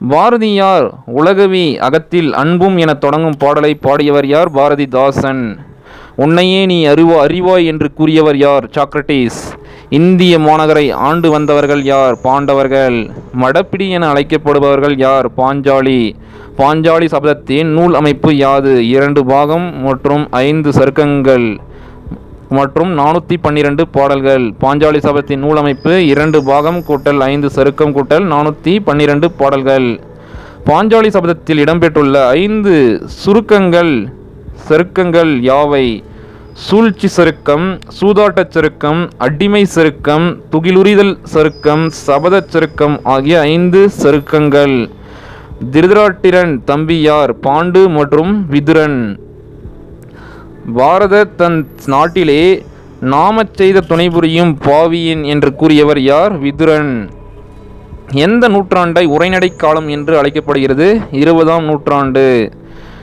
பாரதியார் உலகவி அகத்தில் அன்பும் எனத் தொடங்கும் பாடலை பாடியவர் யார்? பாரதிதாசன் உன்னையே நீ அறிவோ அறிவாய் என்று கூறியவர் யார்? சாக்ரட்டிஸ் இந்திய மாநகரை ஆண்டு வந்தவர்கள் யார்? பாண்டவர்கள். மடப்பிடி என அழைக்கப்படுபவர்கள் யார்? பாஞ்சாலி. பாஞ்சாலி சபதத்தின் நூல் அமைப்பு யாது? இரண்டு பாகம் மற்றும் ஐந்து சருக்கங்கள். மற்றும் நானூற்றி பன்னிரண்டு பாடல்கள். பாஞ்சாலி சபத்தின் நூலமைப்பு இரண்டு பாகம் கூட்டல் ஐந்து சருக்கம் கூட்டல் நானூற்றி பன்னிரண்டு பாடல்கள். பாஞ்சாலி சபதத்தில் இடம்பெற்றுள்ள ஐந்து சுருக்கங்கள் சருக்கங்கள் யாவை? சூழ்ச்சி சருக்கம் சூதாட்டச் சருக்கம் அடிமை சருக்கம் துகிலுரிதல் சருக்கம் சபதச் சருக்கம் ஆகிய ஐந்து சருக்கங்கள். திருதராட்டிரன் தம்பியார் பாண்டு மற்றும் விதுரன். பாரத தன் நாட்டிலே நாமச் செய்த துணைபுரியும் பாவியன் என்று கூறியவர் யார்? விதுரன். எந்த நூற்றாண்டை உரைநடை காலம் என்று அழைக்கப்படுகிறது? இருபதாம் நூற்றாண்டு.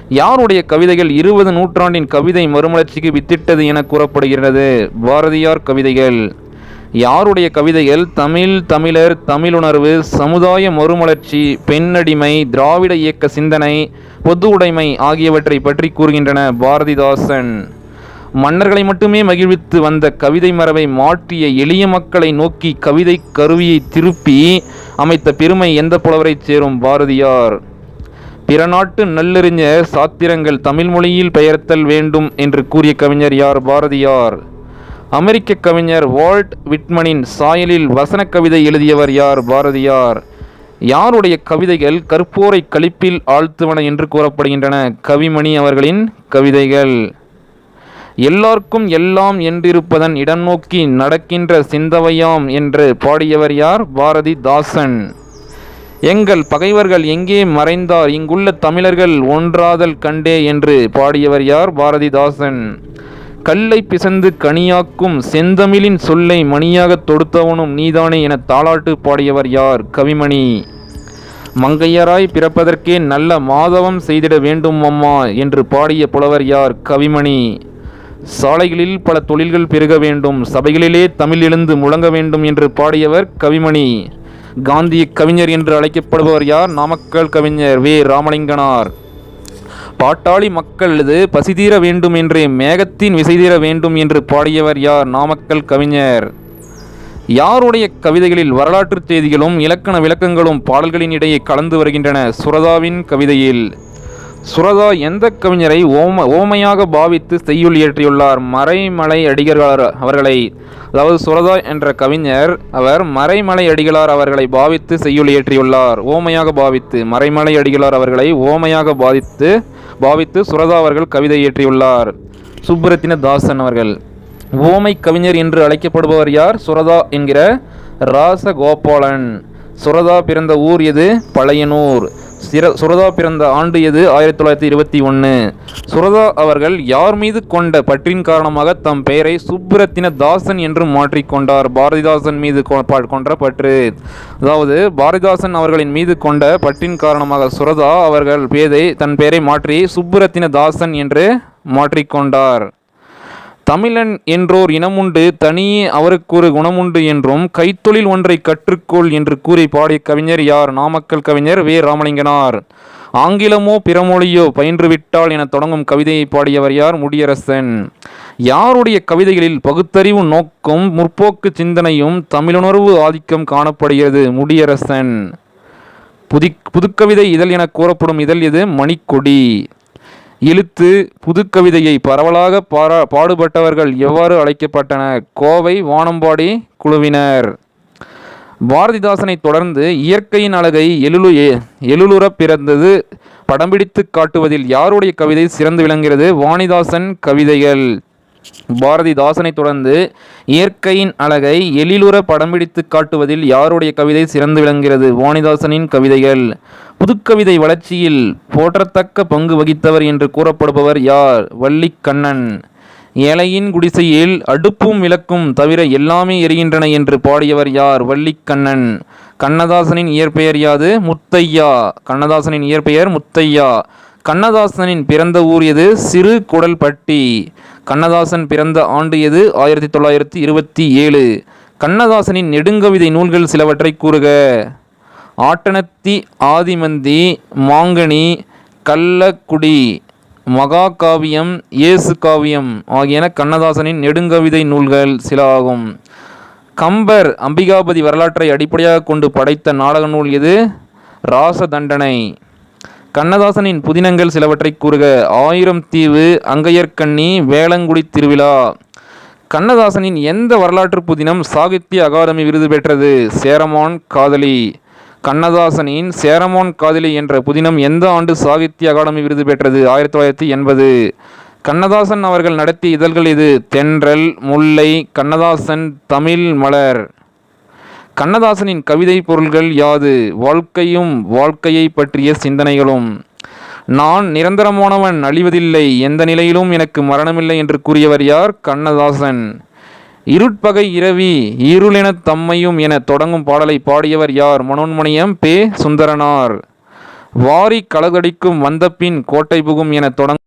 யாருடைய கவிதைகள் இருபது நூற்றாண்டின் கவிதை மறுமலர்ச்சிக்கு வித்திட்டது என கூறப்படுகிறது? பாரதியார் கவிதைகள். யாருடைய கவிதைகள் தமிழ் தமிழர் தமிழுணர்வு சமுதாய மறுமலர்ச்சி பெண்ணடிமை திராவிட இயக்க சிந்தனை பொது உடைமை ஆகியவற்றை பற்றி கூறுகின்றன பாரதிதாசன். மன்னர்களை மட்டுமே மகிழ்வித்து வந்த கவிதை மரபை மாற்றிய எளிய மக்களை நோக்கி கவிதை கருவியை திருப்பி அமைத்த பெருமை எந்த புலவரைச் சேரும் பாரதியார்? பிற நாட்டு நல்லறிஞர் சாத்திரங்கள் தமிழ் மொழியில் பெயர்த்தல் வேண்டும் என்று கூறிய கவிஞர் யார் பாரதியார்? அமெரிக்க கவிஞர் வால்ட் விட்மனின் சாயலில் வசன கவிதை எழுதியவர் யார் பாரதியார்? யாருடைய கவிதைகள் கற்போரை கழிப்பில் ஆழ்த்துவன என்று கூறப்படுகின்றன? கவிமணி அவர்களின் கவிதைகள். எல்லார்க்கும் எல்லாம் என்றிருப்பதன் இடம் நோக்கி நடக்கின்ற சிந்தவையாம் என்று பாடியவர் யார்? பாரதிதாசன். எங்கள் பகைவர்கள் எங்கே மறைந்தார்? இங்குள்ள தமிழர்கள் ஒன்றாதல் கண்டே என்று பாடியவர் யார்? பாரதிதாசன். கல்லை பிசந்து கனியாக்கும் செந்தமிழின் சொல்லை மணியாகத் தொடுத்தவனும் நீதானே என தாளாட்டு பாடியவர் யார்? கவிமணி. மங்கையராய் பிறப்பதற்கே நல்ல மாதவம் செய்திட வேண்டும் அம்மா என்று பாடிய புலவர் யார்? கவிமணி. சாலைகளில் பல தொழில்கள் பெருக வேண்டும் சபைகளிலே தமிழ் எழுந்து முழங்க வேண்டும் என்று பாடியவர் கவிமணி. காந்திய கவிஞர் என்று அழைக்கப்படுபவர் யார்? நாமக்கல் கவிஞர் வே. ராமலிங்கனார். பாட்டாளி மக்களது பசிதீர வேண்டும் என்று மேகத்தின் விசைதீர வேண்டும் என்று பாடியவர் யார்? நாமக்கல் கவிஞர். யாருடைய கவிதைகளில் வரலாற்று செய்திகளும் இலக்கண விளக்கங்களும் பாடல்களின் இடையே கலந்து வருகின்றன? சுரதாவின் கவிதையில். சுரதா எந்த கவிஞரை ஓம ஓமையாக பாவித்து செய்யுள் இயற்றியுள்ளார்? மறைமலை அடிகளார் அவர்களை அதாவது சுரதா என்ற கவிஞர் அவர் மறைமலை அடிகளார் அவர்களை பாவித்து செய்யுள் இயற்றியுள்ளார். ஓமையாக பாவித்து மறைமலை அடிகளார் அவர்களை ஓமையாக பாதித்து பாவித்து சுரதா அவர்கள் கவிதை இயற்றியுள்ளார். சுப்பிரத்தின தாசன் அவர்கள் ஓமை கவிஞர் என்று அழைக்கப்படுபவர் யார்? சுரதா என்கிற ராசகோபாலன். சுரதா பிறந்த ஊர் எது? பழையனூர். சிர சுரதா பிறந்த ஆண்டு எது? ஆயிரத்தி தொள்ளாயிரத்தி இருபத்தி ஒன்று சுரதா அவர்கள் யார் மீது கொண்ட பற்றின் காரணமாக தம் பெயரை சுப்ரத்தின தாசன் என்று மாற்றிக்கொண்டார் பாரதிதாசன் மீது கொ- ப- பற்று. அதாவது பாரதிதாசன் அவர்களின் மீது கொண்ட பற்றின் காரணமாக சுரதா அவர்கள் பேதை தன் பெயரை மாற்றி சுப்ரத்தின தாசன் என்று மாற்றிக்கொண்டார் தமிழன் என்றோர் இனமுண்டு தனியே அவருக்கொரு குணமுண்டு என்றும் கைத்தொழில் ஒன்றை கற்றுக்கொள் என்று கூறி பாடிய கவிஞர் யார்? நாமக்கல் கவிஞர் வே. ராமலிங்கனார். ஆங்கிலமோ பிறமொழியோ பயின்றுவிட்டால் என தொடங்கும் கவிதையை பாடியவர் யார்? முடியரசன். யாருடைய கவிதைகளில் பகுத்தறிவு நோக்கும் முற்போக்கு சிந்தனையும் தமிழுணர்வு ஆதிக்கம் காணப்படுகிறது? முடியரசன். புதி புதுக்கவிதை இதழ் என கூறப்படும் இதழ் எது? மணிக்கொடி. இழுத்து புதுக்கவிதையை பரவலாக பாரா பாடுபட்டவர்கள் எவ்வாறு அழைக்கப்பட்டன? கோவை வானம்பாடி குழுவினர். பாரதிதாசனை தொடர்ந்து இயற்கையின் அழகை எழுலு எ- எழுலுறப் பிறந்தது. படம் பிடித்து காட்டுவதில் யாருடைய கவிதை சிறந்து விளங்குகிறது? வாணிதாசன் கவிதைகள். பாரதிதாசனை தொடர்ந்து இயற்கையின் அழகை எழிலுற படம் பிடித்து காட்டுவதில் யாருடைய கவிதை சிறந்து விளங்குகிறது? வாணிதாசனின் கவிதைகள். புதுக்கவிதை வளர்ச்சியில் போற்றத்தக்க பங்கு வகித்தவர் என்று கூறப்படுபவர் யார்? வள்ளிக்கண்ணன். ஏழையின் குடிசையில் அடுப்பும் விளக்கும் தவிர எல்லாமே எரிகின்றன என்று பாடியவர் யார்? வள்ளிக்கண்ணன். கண்ணதாசனின் இயற்பெயர் யாது? முத்தையா. கண்ணதாசனின் இயற்பெயர் முத்தையா. கண்ணதாசனின் பிறந்த ஊர் எது? சிறு குடல்பட்டி. கண்ணதாசன் பிறந்த ஆண்டு எது? ஆயிரத்தி தொள்ளாயிரத்தி இருபத்தி ஏழு. கண்ணதாசனின் நெடுங்கவிதை நூல்கள் சிலவற்றை கூறுக. ஆட்டனத்தி ஆதிமந்தி மாங்கனி கள்ளக்குடி மகாகாவியம் இயேசு காவியம் ஆகியன கண்ணதாசனின் நெடுங்கவிதை நூல்கள் சில ஆகும் கம்பர் அம்பிகாபதி வரலாற்றை அடிப்படையாக கொண்டு படைத்த நாடக நூல் எது? ராசதண்டனை. கண்ணதாசனின் புதினங்கள் சிலவற்றை கூறுக. ஆயிரம் தீவு அங்கையர்கண்ணி வேளங்குடி திருவிழா. கண்ணதாசனின் எந்த வரலாற்று புதினம் சாகித்ய அகாதமி விருது பெற்றது? சேரமான் காதலி. கண்ணதாசனின் சேரமான் காதலி என்ற புதினம் எந்த ஆண்டு சாகித்ய அகாடமி விருது பெற்றது? ஆயிரத்தி தொள்ளாயிரத்தி எண்பது. கண்ணதாசன் அவர்கள் நடத்திய இதழ்கள் இது தென்றல் முல்லை கண்ணதாசன் தமிழ் மலர். கண்ணதாசனின் கவிதை பொருள்கள் யாது? வாழ்க்கையும் வாழ்க்கையை பற்றிய சிந்தனைகளும். நான் நிரந்தரமானவன் அழிவதில்லை. எந்த நிலையிலும் எனக்கு மரணமில்லை என்று கூறியவர் யார்? கண்ணதாசன். இருட்பகை இரவி இருளெனத் தம்மையும் என தொடங்கும் பாடலை பாடியவர் யார்? மனோன்மணியம் பே சுந்தரனார். வாரி கலகடிக்கும் வந்தபின் கோட்டை புகும் என தொடங்கும்